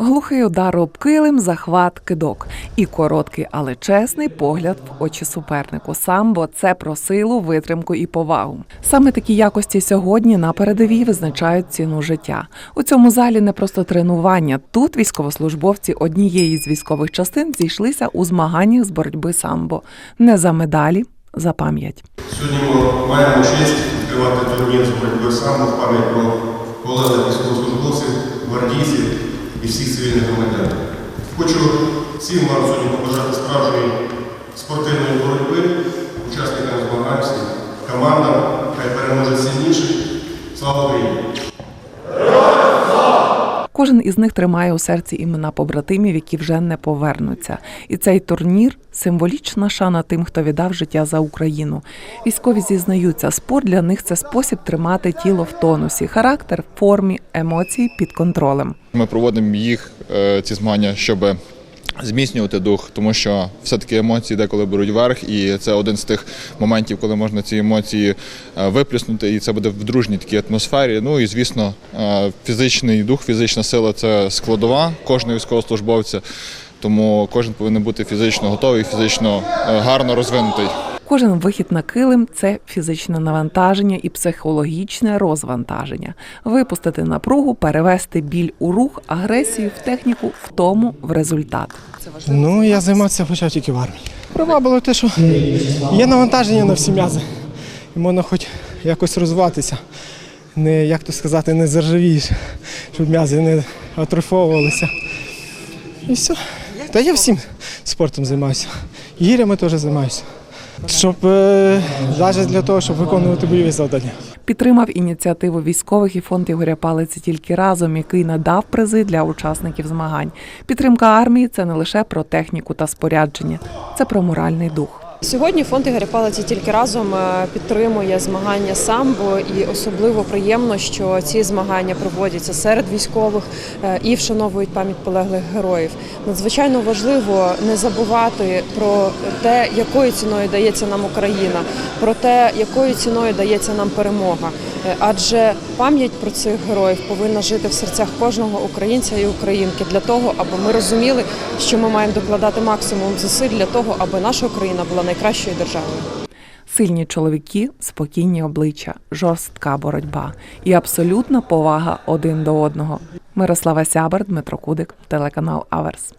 Глухий удар об килим, захват, кидок і короткий, але чесний погляд в очі супернику. Самбо це про силу, витримку і повагу. Саме такі якості сьогодні на передовій визначають ціну життя. У цьому залі не просто тренування. Тут військовослужбовці однієї з військових частин зійшлися у змаганнях з боротьби самбо. Не за медалі, за пам'ять. Сьогодні ми маємо честь відкривати турнір з боротьби саме в пам'ять про полеглих військовослужбовців, гвардійців всіх цивільних громадян. Хочу всім вам сьогодні побажати справжньої спортивної боротьби, учасникам змагань, командам, хай переможе сильніший. Слава Україні! Кожен із них тримає у серці імена побратимів, які вже не повернуться. І цей турнір символічна шана тим, хто віддав життя за Україну. Військові зізнаються, спорт для них це спосіб тримати тіло в тонусі, характер формі, емоції під контролем. Ми проводимо їх е, ці змагання, щоб зміцнювати дух, тому що все-таки емоції деколи беруть верх, і це один з тих моментів, коли можна ці емоції е, виплюснути, і це буде в дружній такій атмосфері. Ну і звісно, е, фізичний дух, фізична сила це складова кожного військовослужбовця. Тому кожен повинен бути фізично готовий, фізично е, гарно розвинутий. Кожен вихід на килим це фізичне навантаження і психологічне розвантаження. Випустити напругу, перевести біль у рух, агресію в техніку, втому в результат. Ну, я займався почав тільки в армії. Привабило те, що є навантаження на всі м'язи. І можна хоч якось розвиватися. Не, як то сказати, не заржавієш, щоб м'язи не атрофовувалися. І все. Та я всім спортом займаюся. Гірями теж займаюся. Щоб е, навіть для того, щоб виконувати бойові завдання. Підтримав ініціативу військових і фонд Ігоря Палиці тільки разом, який надав призи для учасників змагань. Підтримка армії це не лише про техніку та спорядження, це про моральний дух. Сьогодні фонд Ігоря Палиці тільки разом е, підтримує змагання самбо, і особливо приємно, що ці змагання проводяться серед військових е, і вшановують пам'ять полеглих героїв. Надзвичайно важливо не забувати про те, якою ціною дається нам Україна, про те, якою ціною дається нам перемога. Е, Адже пам'ять про цих героїв повинна жити в серцях кожного українця і українки для того, аби ми розуміли, що ми маємо докладати максимум зусиль для того, аби наша Україна була найкращою державою. Сильні чоловіки, спокійні обличчя, жорстка боротьба і абсолютна повага один до одного. Мирослава Сябер, Дмитро Кудик, телеканал Аверс.